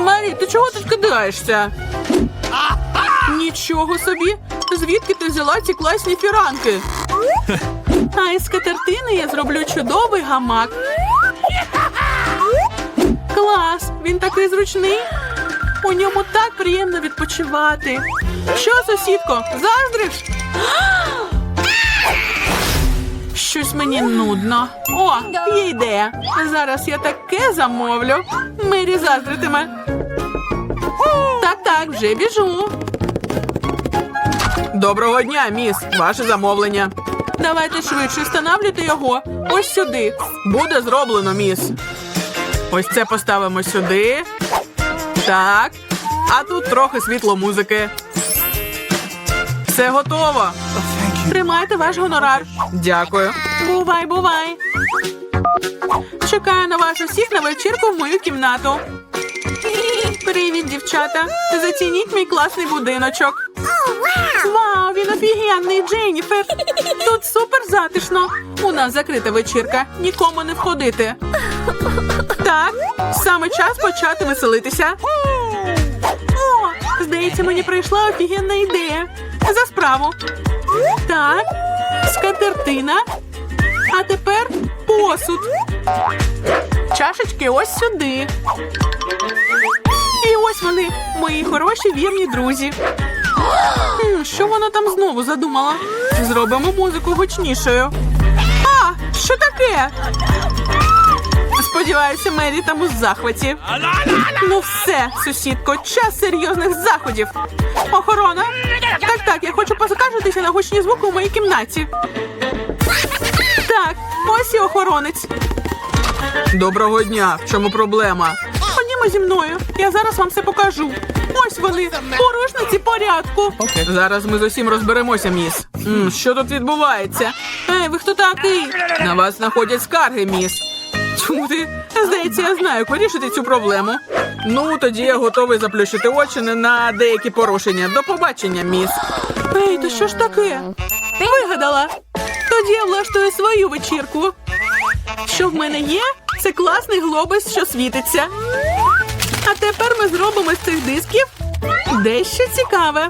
Марі, ти чого тут кидаєшся? Нічого собі. Звідки ти взяла ці класні фіранки? А із скатертини я зроблю чудовий гамак. Клас! Він такий зручний. У ньому так приємно відпочивати. Що, сусідко, заздриш? Щось мені нудно. О, є ідея. Зараз я таке замовлю. Мері заздритиме. Так, вже біжу. Доброго дня, міс. Ваше замовлення. Давайте швидше встановлюйте його. Ось сюди. Буде зроблено, міс. Ось це поставимо сюди. Так. А тут трохи світло музики. Все готово. Тримайте ваш гонорар. Дякую. Бувай, бувай. Чекаю на вас усіх на вечірку в мою кімнату. Привіт, дівчата. Зацініть мій класний будиночок. Вау, він офігенний, Дженніфер. Тут супер затишно. У нас закрита вечірка. Нікому не входити. Так, саме час почати веселитися. О, здається, мені прийшла офігенна ідея. За справу. Так, скатертина. А тепер посуд. Чашечки ось сюди. Ось вони, мої хороші вірні друзі. Що вона там знову задумала? Зробимо музику гучнішою. А, що таке? Сподіваюся, Мері там у захваті. Ну все, сусідко, час серйозних заходів. Охорона. Так, так, я хочу поскаржитися на гучні звуки у моїй кімнаті. Так, ось і охоронець. Доброго дня. В чому проблема? Ходімо зі мною. Я зараз вам все покажу. Ось вони, порушниці порядку. Зараз ми з усім розберемося, міс. М, що тут відбувається? Ей, ви хто такий? На вас знаходять скарги, міс. Чому ти? Здається, я знаю, як вирішити цю проблему. Ну, тоді я готовий заплющити очі на деякі порушення. До побачення, міс. Ей, то що ж таке? Вигадала. Тоді я влаштую свою вечірку. Що в мене є? Це класний глобус, що світиться. А тепер ми зробимо з цих дисків дещо цікаве.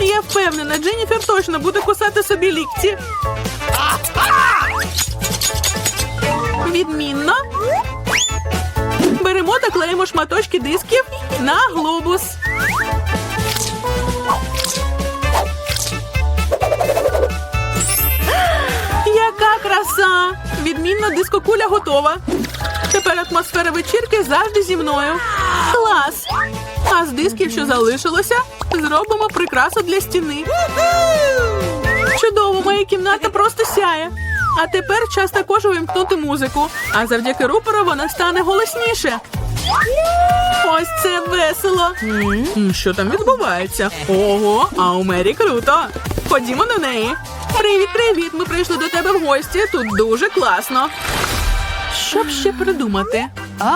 Я впевнена, Дженніфер точно буде кусати собі лікті. Відмінно. Беремо та клеїмо шматочки дисків на глобус. Яка! Відмінна дискокуля готова. Тепер атмосфера вечірки завжди зі мною. Клас! А з дисків, що залишилося, зробимо прикрасу для стіни. Чудово, моя кімната просто сяє. А тепер час також увімкнути музику. А завдяки рупору вона стане голосніше. Ось це весело. Що там відбувається? Ого, а у Мері круто. Ходімо до неї. Привіт, привіт. Ми прийшли до тебе в гості. Тут дуже класно. Що б ще придумати?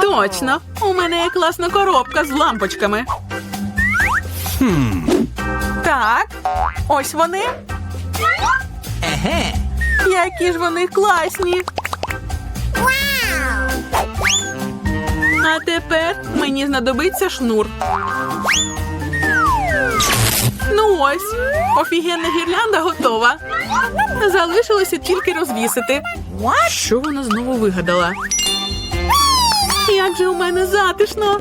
Точно, у мене є класна коробка з лампочками. Так, ось вони. Еге. Які ж вони класні. А тепер мені знадобиться шнур. Ну ось, офігенна гірлянда готова. Залишилося тільки розвісити. Що вона знову вигадала? Як же у мене затишно.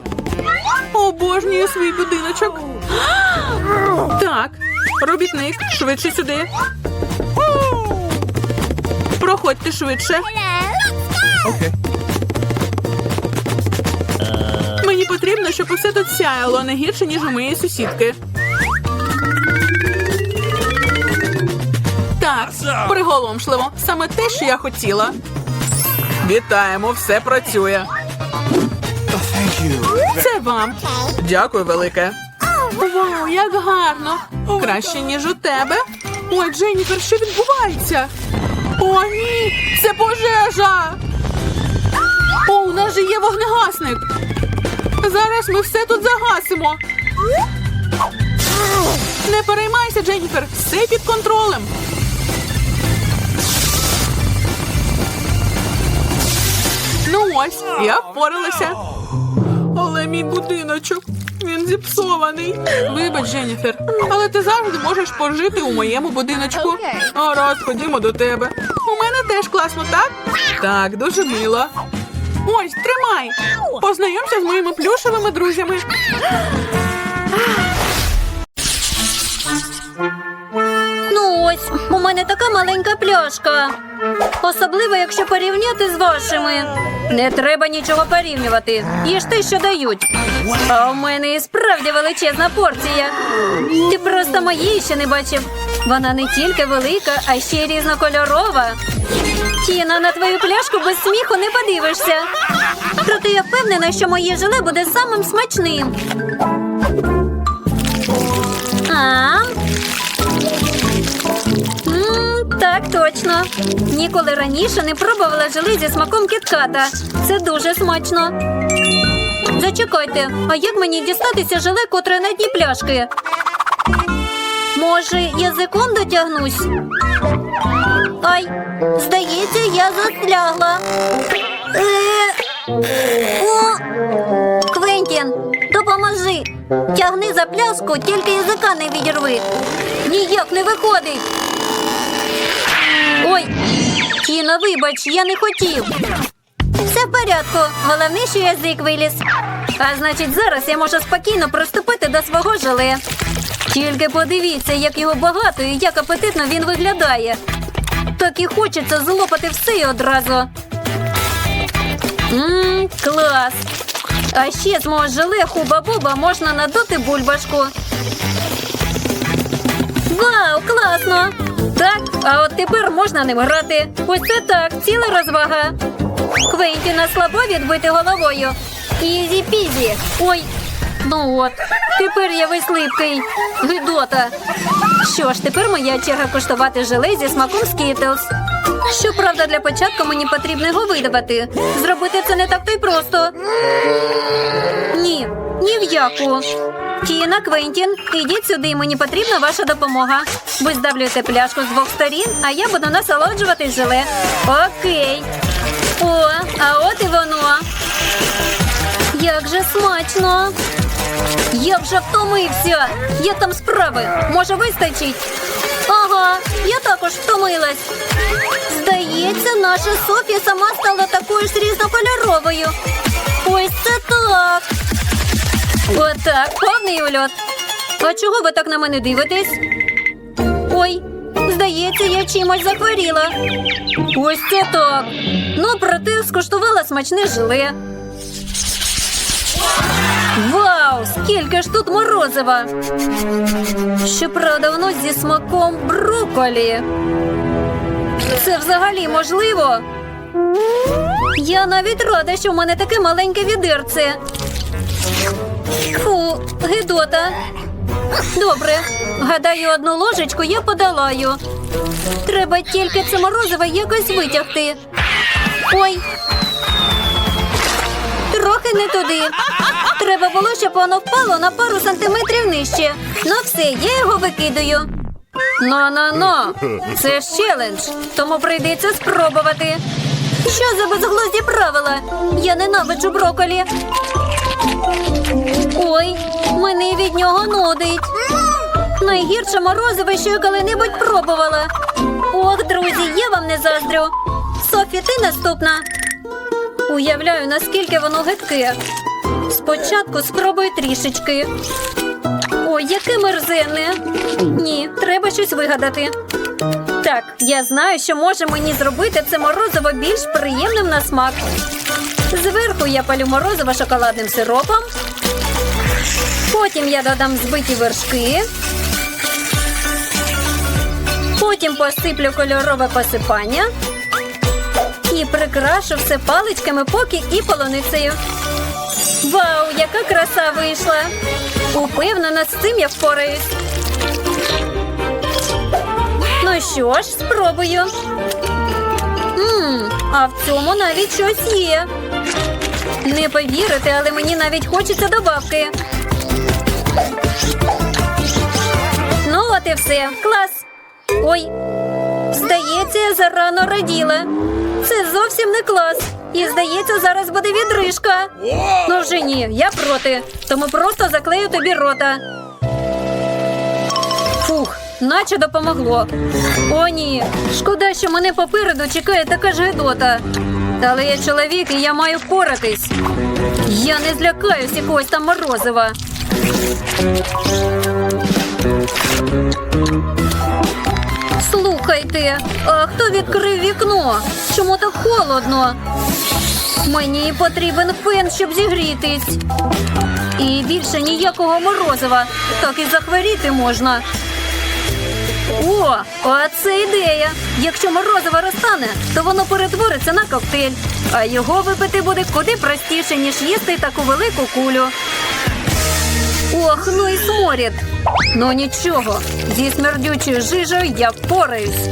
Обожнюю свій будиночок. Так, робітник, швидше сюди. Проходьте швидше. Мені потрібно, щоб усе тут сяяло не гірше, ніж у моєї сусідки. Так, приголомшливо. Саме те, що я хотіла. Вітаємо, все працює. Це вам. Дякую, велике. Вау, як гарно! Краще, ніж у тебе. Ой, Дженніфер, що відбувається? О, ні! Це пожежа! О, у нас же є вогнегасник. Зараз ми все тут загасимо. Не переймайся, Дженніфер, все під контролем. Ось, я впоралася. Але мій будиночок, він зіпсований. Вибач, Дженніфер, але ти завжди можеш пожити у моєму будиночку. Гаразд, ходімо до тебе. У мене теж класно, так? Так, дуже мило. Ось, тримай. Познайомся з моїми плюшевими друзями. Ну ось, у мене така маленька пляшка. Особливо, якщо порівняти з вашими. Не треба нічого порівнювати. Їж те, що дають. А у мене і справді величезна порція. Ти просто моєї ще не бачив. Вона не тільки велика, а ще й різнокольорова. Тіна, на твою пляшку без сміху не подивишся. Проте я впевнена, що моє желе буде самим смачним. А, Так, точно. Ніколи раніше не пробувала желе зі смаком кітката. Це дуже смачно. Зачекайте, а як мені дістатися желе, котре на дні пляшки? Може, язиком дотягнусь? Ай, здається, я застрягла. Е, О, Квентін, допоможи. Тягни за пляшку, тільки язика не відірви. Ніяк не виходить. Ой, Тіна, вибач, я не хотів. Все в порядку. Головне, що язик виліз. А значить, зараз я можу спокійно приступити до свого желе. Тільки подивіться, як його багато і як апетитно він виглядає. Так і хочеться злопати все і одразу. Мм, клас. А ще з мого желе хуба-буба можна надути бульбашку. Вау, класно! Так, а от тепер можна ним грати. Ось це так, ціла розвага. Квентіна слабо відбити головою. Ізі пізі. Ой. Ну от, тепер я весь липкий. Гидота. Що ж, тепер моя черга коштувати желе зі смаком скітлз. Щоправда, для початку мені потрібно його видавати. Зробити це не так то й просто. Ні, ні в яку. Тіна, Квентін, ідіть сюди, мені потрібна ваша допомога. Ви здавлюєте пляшку з двох сторін, а я буду насолоджуватись желе. Окей. О, а от і воно. Як же смачно. Я вже втомився. Як там справи? Може, вистачить? Ага, я також втомилась. Здається, наша Софія сама стала такою ж різнокольоровою. Ось це так. Отак, повний ульот. А чого ви так на мене дивитесь? Ой, здається, я чимось захворіла. Ось це так. Ну, проте скуштувала смачне желе. Вау! Скільки ж тут морозива! Щоправда, воно зі смаком брокколі. Це взагалі можливо? Я навіть рада, що в мене таке маленьке відерце. Фу, гидота. Добре. Гадаю, одну ложечку я подолаю. Треба тільки це морозиво якось витягти. Ой. Трохи не туди. Треба було, щоб воно впало на пару сантиметрів нижче. Ну все, я його викидаю. Ну-ну-ну, це ж челендж, тому прийдеться спробувати. Що за безглузді правила? Я ненавиджу броколі. Ой, мене від нього нудить. Найгірше морозиво, що я коли-небудь пробувала. Ох, друзі, я вам не заздрю. Софі, ти наступна. Уявляю, наскільки воно гидке. Спочатку спробую трішечки. Ой, яке мерзенне. Ні, треба щось вигадати. Так, я знаю, що може мені зробити це морозиво більш приємним на смак. Зверху я палю морозиво шоколадним сиропом. Потім я додам збиті вершки. Потім посиплю кольорове посипання. І прикрашу все паличками поки і полуницею. Вау, яка краса вийшла! Упевнена, з цим я впораюсь. Ну що ж, спробую. Мм, а в цьому навіть щось є. Не повірите, але мені навіть хочеться добавки. Ну, от і все. Клас. Ой, здається, я зарано раділа. Це зовсім не клас. І здається, зараз буде відрижка. Ну вже ні, я проти. Тому просто заклею тобі рота. Фух, наче допомогло. О, ні. Шкода, що мене попереду чекає така ж гидота. Але я чоловік і я маю впоратись. Я не злякаюсь якогось там морозива. Слухайте, а хто відкрив вікно? Чому так холодно? Мені потрібен фен, щоб зігрітись. І більше ніякого морозива. Так і захворіти можна. О, а це ідея. Якщо морозиво розтане, то воно перетвориться на коктейль, а його випити буде куди простіше, ніж їсти таку велику кулю. Ох, ну і сморід. Ну нічого, зі смердючою жижею я впораюсь.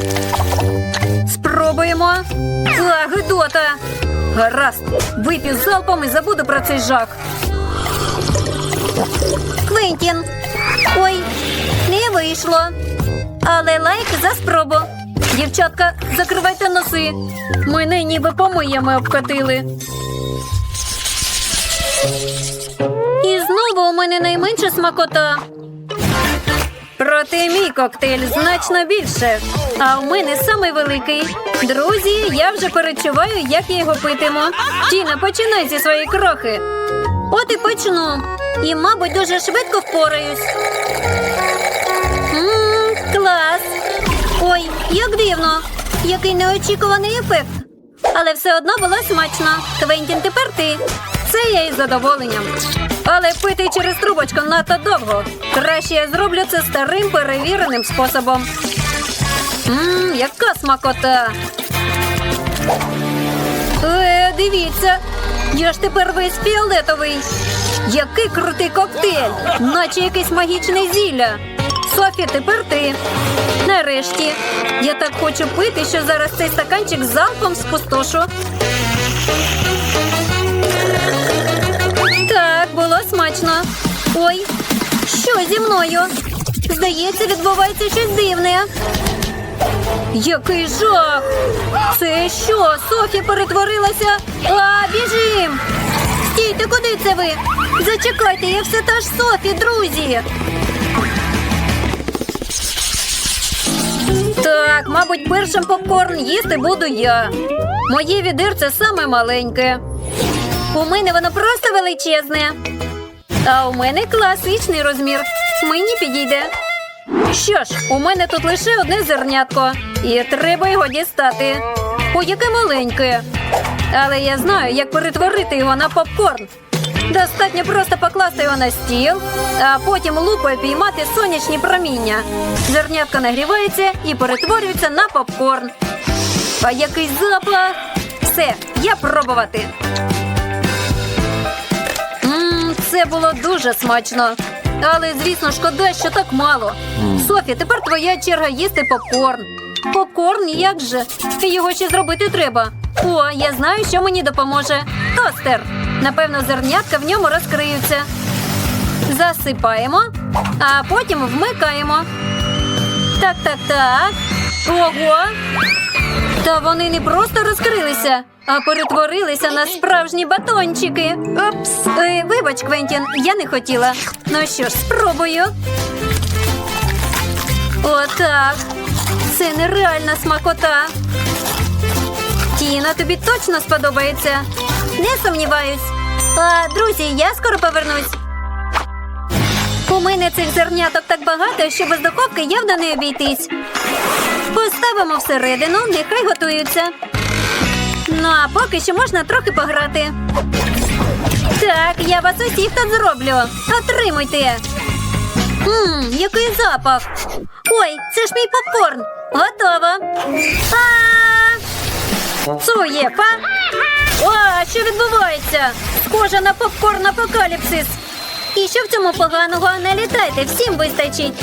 Спробуємо. А, гидота. Гаразд, вип'ю залпом і забуду про цей жах. Квентін. Ой, не вийшло. Але лайк за спробу. Дівчатка, закривайте носи. Мене ніби помиями обкатили. І знову у мене найменша смакота. Проте мій коктейль значно більше. А у мене самий великий. Друзі, я вже перечуваю, як я його питиму. Тіна, починай зі своєї крохи. От і почну. І, мабуть, дуже швидко впораюсь. Клас. Ой, як дивно. Який неочікуваний ефект. Але все одно було смачно. Квентін, тепер ти. Це я із задоволенням. Але пити через трубочку надто довго. Краще я зроблю це старим перевіреним способом. Ммм, яка смакота. Е, дивіться, я ж тепер весь фіолетовий. Який крутий коктейль, наче якесь магічне зілля. Софі, тепер ти. Нарешті. Я так хочу пити, що зараз цей стаканчик залпом спустошу. Так, було смачно. Ой, що зі мною? Здається, відбувається щось дивне. Який жах! Це що? Софі перетворилася? А, біжим! Стійте, куди це ви? Зачекайте, я все та ж Софі, друзі. Так, мабуть, першим попкорн їсти буду я. Моє відерце саме маленьке. У мене воно просто величезне. А у мене класичний розмір. Мені підійде. Що ж, у мене тут лише одне зернятко, і треба його дістати. О, яке маленьке. Але я знаю, як перетворити його на попкорн. Достатньо просто покласти його на стіл, а потім лупою піймати сонячні проміння. Зернятко нагрівається і перетворюється на попкорн. А який запах! Все, я пробувати. Мм, це було дуже смачно. Але, звісно, шкода, що так мало. Софі, тепер твоя черга їсти попкорн. Попкорн, як же? Його ще зробити треба. О, я знаю, що мені допоможе. Тостер. Напевно, зернятка в ньому розкриються. Засипаємо, а потім вмикаємо. Так, так, так. Ого. Та вони не просто розкрилися, а перетворилися на справжні батончики. Опс. Е, вибач, Квентін, я не хотіла. Ну що ж, спробую. Отак. Це нереальна смакота. Тіна, тобі точно сподобається. Не сумніваюсь. А, друзі, я скоро повернусь. У мене цих зерняток так багато, що без духовки явно не обійтись. Поставимо всередину, нехай готуються. Ну а поки що можна трохи пограти. Так, я вас усіх тут зроблю. Отримуйте. Ммм, який запах. Ой, це ж мій попкорн. Готово. А! Цуєпа. О, що відбувається? Схоже на попкорн апокаліпсис. І що в цьому поганого? Не літайте, всім вистачить.